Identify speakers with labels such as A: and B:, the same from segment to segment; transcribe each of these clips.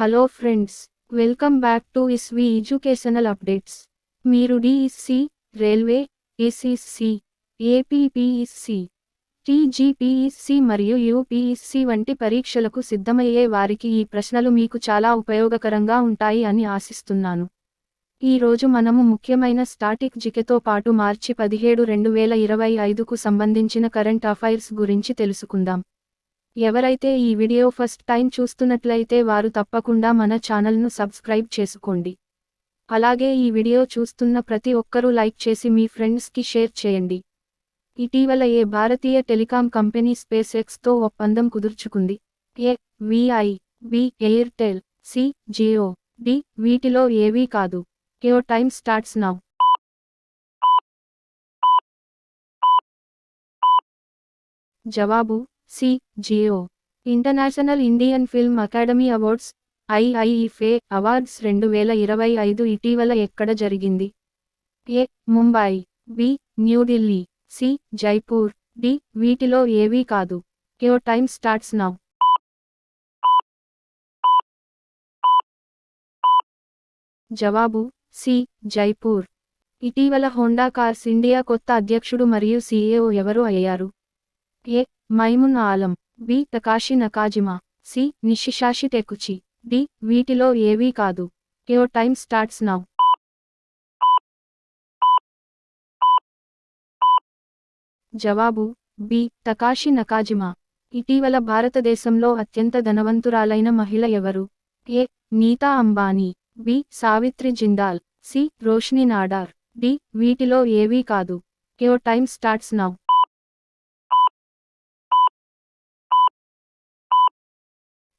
A: Hello friends welcome back to ఇస్వి educational updates మీరు DSC railway SSC APPSC TGPSC మరియు UPSC వంటి పరీక్షలకు సిద్ధమయ్యే వారికి ఈ ప్రశ్నలు మీకు చాలా ఉపయోగకరంగా ఉంటాయి అని ఆశిస్తున్నాను. ఈ రోజు మనము ముఖ్యమైన స్టాటిక్ జికెతో పాటు మార్చి పదిహేడు రెండు వేల ఇరవై ఐదుకు సంబంధించిన కరెంట్ అఫైర్స్ గురించి తెలుసుకుందాం. ఎవరైతే ఈ వీడియో ఫస్ట్ టైం చూస్తున్నట్లయితే వారు తప్పకుండా మన ఛానల్ను సబ్స్క్రైబ్ చేసుకోండి. అలాగే ఈ వీడియో చూస్తున్న ప్రతి ఒక్కరూ లైక్ చేసి మీ ఫ్రెండ్స్కి షేర్ చేయండి. ఇటీవల ఏ భారతీయ టెలికాం కంపెనీ స్పేస్ ఎక్స్తో ఒప్పందం కుదుర్చుకుంది. A Vi B Airtel C Jio D వీటిలో ఏవీ కాదు. Your time starts now. జవాబు C Jio international Indian film academy awards IIFA awards రెండు వేల ఇరవై ఐదు ఇటీవల ఎక్కడ జరిగింది? A Mumbai B New Delhi C Jaipur D వీటిలో ఏవీ కాదు. Your time starts now. జవాబు సి జైపూర్. ఇటీవల హోండా కార్స్ ఇండియా కొత్త అధ్యక్షుడు మరియు సీఏఓ ఎవరు అయ్యారు? A Maimun Alam. B Takashi Nakajima. C. నిషిషాషి Takeuchi. D. వీటిలో ఏవీ కాదు. Your time starts now. జవాబు. బి. Takashi Nakajima. ఇటీవల భారతదేశంలో అత్యంత ధనవంతురాలైన మహిళ ఎవరు? A. Nita Ambani. B. Savitri Jindal. C. Roshni Nadar. D. వీటిలో ఏవీ కాదు. Your time starts now.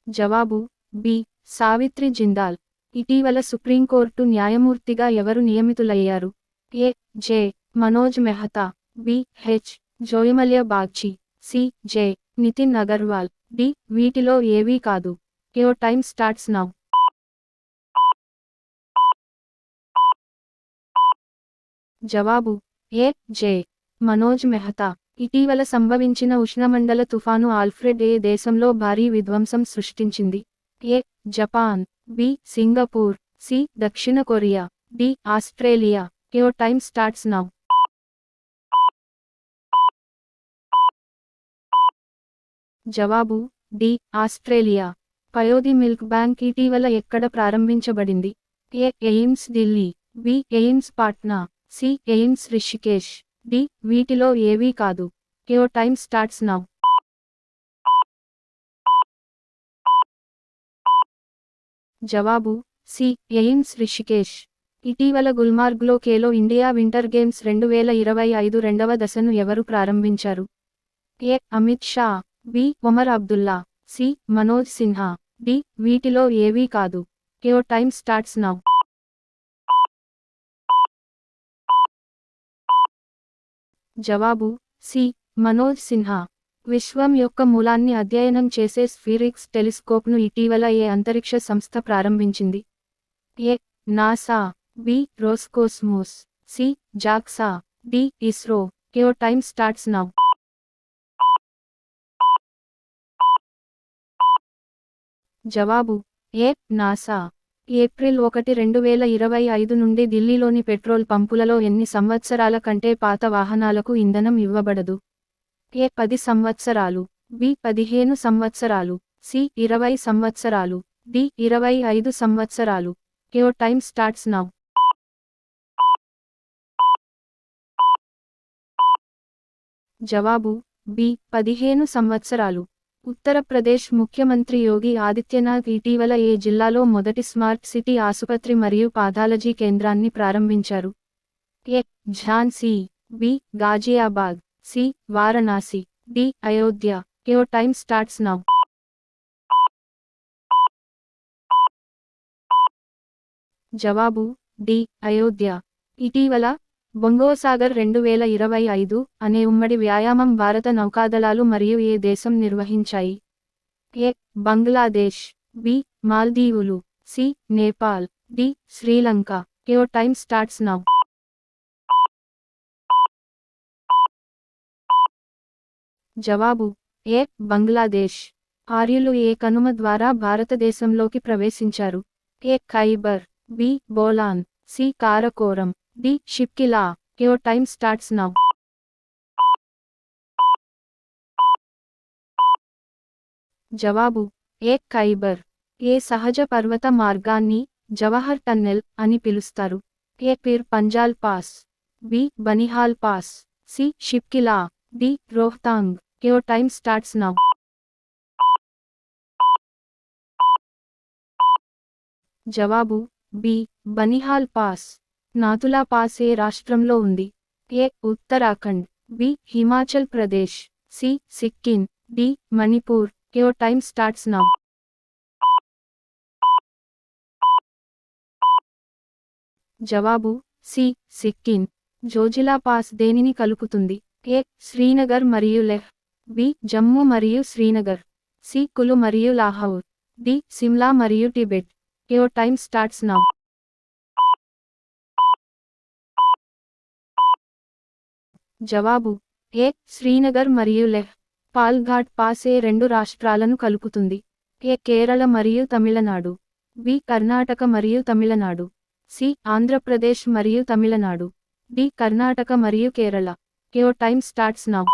A: జవాబు బి. సావిత్రి జిందాల్. ఇటీవల సుప్రీంకోర్టు న్యాయమూర్తిగా ఎవరు నియమితులయ్యారు? A. J. Manoj Mehta B. H. Joymalya Bagchi C. J. Nitin Agarwal D. వీటిలో ఏవీ కాదు. Your time starts now. జవాబు ఏ. జే. మనోజ్ మెహతా. ఇటీవల సంభవించిన ఉష్ణమండల తుఫాను ఆల్ఫ్రెడ్ ఏ దేశంలో భారీ విధ్వంసం సృష్టించింది. A Japan B Singapore C దక్షిణ Korea D Australia. Your time starts now. జవాబు D Australia. Payodhi milk bank ఇటీవల ఎక్కడ ప్రారంభించబడింది? A AIIMS Delhi. B AIIMS Patna. C AIIMS Rishikesh. D వీటిలో ఏవీ కాదు. Your time starts now. జవాబు C AIIMS Rishikesh. ఇటీవల గుల్మార్గ్లో కేలో ఇండియా వింటర్ గేమ్స్ రెండు వేల ఇరవై ఐదు రెండవ దశను ఎవరు ప్రారంభించారు? A Amit Shah. B Omar Abdullah. C Manoj Sinha. D వీటిలో ఏవీ కాదు. Your time starts now. జవాబు సి. మనోజ్ సిన్హా. విశ్వం యొక్క మూలాన్ని అధ్యయనం చేసే స్ఫిరిక్స్ టెలిస్కోప్ను ఇటీవల ఏ అంతరిక్ష సంస్థ ప్రారంభించింది? A. NASA B. Roscosmos C. JAXA D. ISRO. Your time starts now. జవాబు ఏ. నాసా. ఏప్రిల్ ఒకటి రెండు వేల ఇరవై ఐదు నుండి ఢిల్లీలోని పెట్రోల్ పంపులలో ఎన్ని సంవత్సరాల కంటే పాత వాహనాలకు ఇంధనం ఇవ్వబడదు? ఏ పది సంవత్సరాలు బి పదిహేను సంవత్సరాలు సి ఇరవై సంవత్సరాలు డి ఇరవై ఐదు సంవత్సరాలు. Your time starts now. జవాబు బి పదిహేను సంవత్సరాలు. ఉత్తరప్రదేశ్ ముఖ్యమంత్రి యోగి ఆదిత్యనాథ్ ఇటీవల ఏ జిల్లాలో మొదటి స్మార్ట్ సిటీ ఆసుపత్రి మరియు పాథాలజీ కేంద్రాన్ని ప్రారంభించారు? A. Jhansi B. Ghaziabad C. Varanasi D. Ayodhya. Your time starts now. జవాబు డి. అయోధ్య. ఇటీవల బొంగోసాగర్ రెండు వేల ఇరవై ఐదు అనే ఉమ్మడి వ్యాయామం భారత నౌకాదళాలు మరియు ఏ దేశం నిర్వహించాయి? A. Bangladesh B. మాల్దీవులు C. Nepal D. Sri Lanka. Your time starts now. జవాబు. ఏ. బంగ్లాదేశ్. ఆర్యులు ఏ కనుమ ద్వారా భారతదేశంలోకి ప్రవేశించారు? A. Khyber B. Bolan C. Karakoram. D Shipki La your time starts now జవాబు ఏ ఖైబర్. ఏ సహజ పర్వత మార్గాన్ని జవహర్ టన్నెల్ అని పిలుస్తారు. A Pir Panjal pass. B Banihal pass. C Shipki La D Rohtang. Your time starts now జవాబు B Banihal pass. Nathu La pass ఏ రాష్ట్రంలో ఉంది. A Uttarakhand. B. Himachal Pradesh. C. Sikkim. D. Manipur. Your time starts now. జవాబు. C. Sikkim. Zoji La pass దేనిని కలుపుతుంది? ఏ శ్రీనగర్ మరియు Leh. B. Jammu మరియు Srinagar. C. కులు మరియు లాహౌర్. D. Shimla మరియు Tibet. Your time starts now. జవాబు. ఏ శ్రీనగర్ మరియు లెహ్. పాల్ఘాట్ పాస్ ఏ రెండు రాష్ట్రాలను కలుపుతుంది. ఏ కేరళ మరియు తమిళనాడు. బి కర్ణాటక మరియు తమిళనాడు. సి ఆంధ్రప్రదేశ్ మరియు తమిళనాడు. డి కర్ణాటక మరియు Kerala. Your time starts now.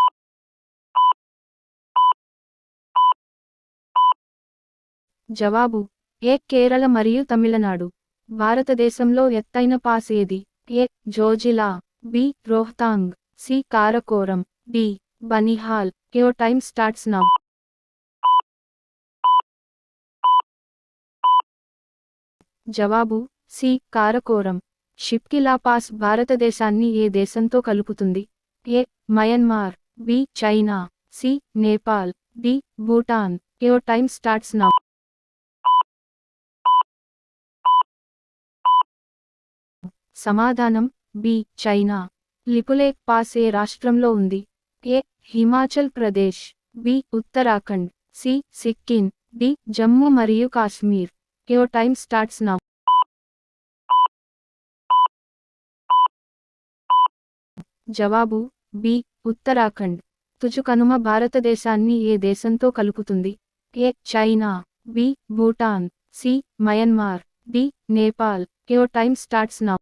A: జవాబు. ఏ కేరళ మరియు తమిళనాడు. భారతదేశంలో ఎత్తైన పాస్ ఏది A Zojila. B Rohtang. C Karakoram. D. Banihal. Your time starts now జవాబు సి కారకోరం. షిప్కిలా పాస్ భారతదేశాన్ని ఏ దేశంతో కలుపుతుంది? A. Myanmar. B. China. C. Nepal. D. Bhutan. Your time starts now సమాధానం బి. చైనా. లిపులేక్ పాస్ ఏ రాష్ట్రంలో ఉంది. A Himachal Pradesh B Uttarakhand C Sikkim D Jammu మరియు Kashmir. Your time starts now. జవాబు బి ఉత్తరాఖండ్. తుచుకనుమ భారతదేశాన్ని ఏ దేశంతో కలుపుతుంది? A China B Bhutan C Myanmar D Nepal. Your time starts now.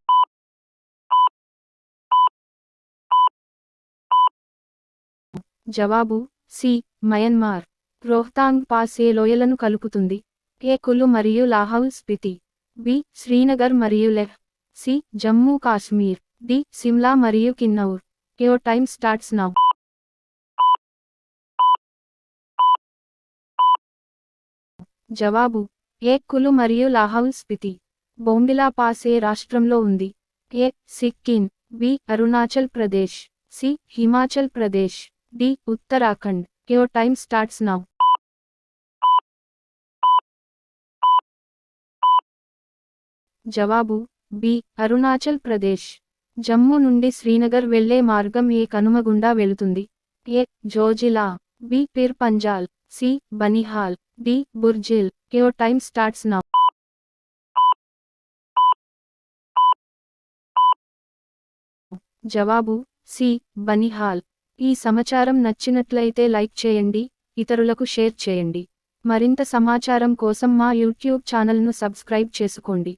A: జవాబు సి మయన్మార్. రోహ్తాంగ్ పాస్ ఏ లోయలను కలుపుతుంది. ఏ కులు మరియు లాహౌల్ స్పితి. బి శ్రీనగర్ మరియు లెహ్. సి జమ్మూ కాశ్మీర్. డి సిమ్లా మరియు Kinnaur. Your time starts now. జవాబు ఏ కులు మరియు లాహౌల్ స్పితి. బొంబిలా పాస్ ఏ రాష్ట్రంలో ఉంది. A Sikkim. B Arunachal Pradesh. C Himachal Pradesh. D Uttarakhand. Your time starts now. జవాబు బి అరుణాచల్ ప్రదేశ్. జమ్మూ నుండి శ్రీనగర్ వెళ్ళే మార్గం ఏ కనుమ గుండా వెళుతుంది? A Zoji La. B Pir Panjal. C Banihal. D Burzil. Your time starts now. జవాబు సి బనిహాల్. ఈ సమాచారం నచ్చినట్లయితే లైక్ చేయండి ఇతరులకు షేర్ చేయండి. మరింత సమాచారం కోసం మా యూట్యూబ్ ఛానల్ను సబ్స్క్రైబ్ చేసుకోండి.